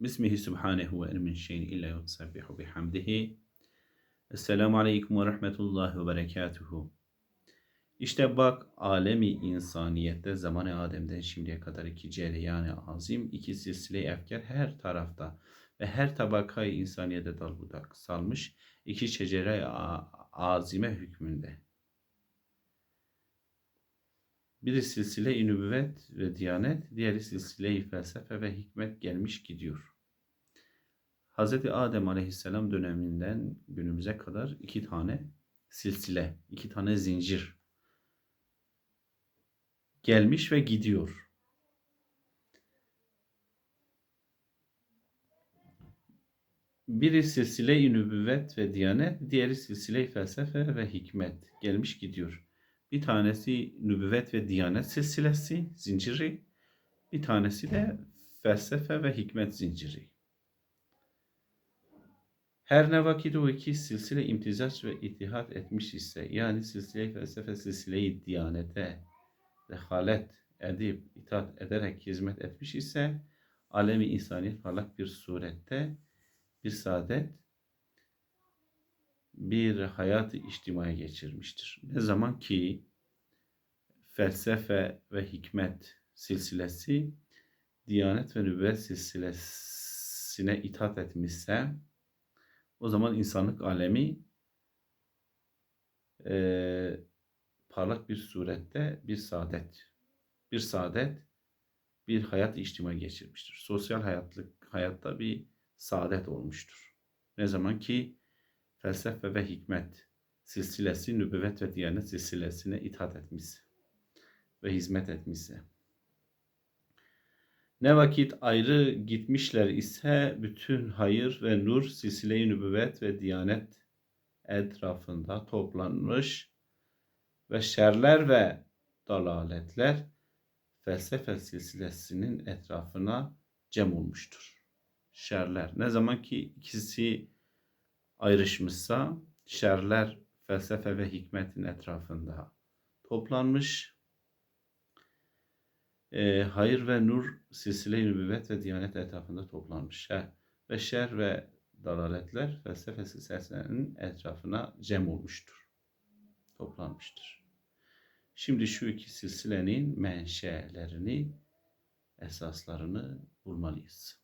Bismihi subhanehu ve min şeyin illa yusabbihu bihamdihi. Esselamu aleyküm ve rahmetullahi ve berekatuhu. İşte bak alemi insaniyette zamanı Adem'den şimdiye kadar iki cereyan azim, iki silsile efkar her tarafta ve her tabakayı insaniyete dal budak salmış iki şecere azime hükmünde. Biri silsile-i nübüvvet ve diyanet, diğeri silsile-i felsefe ve hikmet gelmiş gidiyor. Hz. Adem aleyhisselam döneminden günümüze kadar iki tane silsile, iki tane zincir gelmiş ve gidiyor. Biri silsile-i nübüvvet ve diyanet, diğeri silsile-i felsefe ve hikmet gelmiş gidiyor. Bir tanesi nübüvvet ve diyanet silsilesi, zinciri. Bir tanesi de felsefe ve hikmet zinciri. Her ne vakit o iki silsile imtizaç ve itihat etmiş ise, yani silsile-i felsefe, silsile-i diyanete dehalet edip, itaat ederek hizmet etmiş ise, alemi insaniyet parlak bir surette, bir saadet, bir hayatı içtimai geçirmiştir. Ne zaman ki felsefe ve hikmet silsilesi Diyanet ve nübüvvet silsilesine itaat etmişse o zaman insanlık alemi e, parlak bir surette bir saadet, bir saadet, bir hayat içtima geçirmiştir. Sosyal hayatlık hayatta bir saadet olmuştur. Ne zaman ki felsefe ve hikmet silsilesi, nübüvvet ve diyanet silsilesine itaat etmişse ve hizmet etmişse. Ne vakit ayrı gitmişler ise bütün hayır ve nur silsile-i nübüvvet ve diyanet etrafında toplanmış ve şerler ve dalaletler felsefe silsilesinin etrafına cem olmuştur. Şerler. Ne zaman ki ikisi ayrışmışsa şerler felsefe ve hikmetin etrafında toplanmış. E, hayır ve nur silsile-i nübüvvet ve diyanet etrafında toplanmış. Şer ve şer ve dalaletler felsefe silsilesinin etrafına cem olmuştur. Toplanmıştır. Şimdi şu iki silsilenin menşelerini, esaslarını bulmalıyız.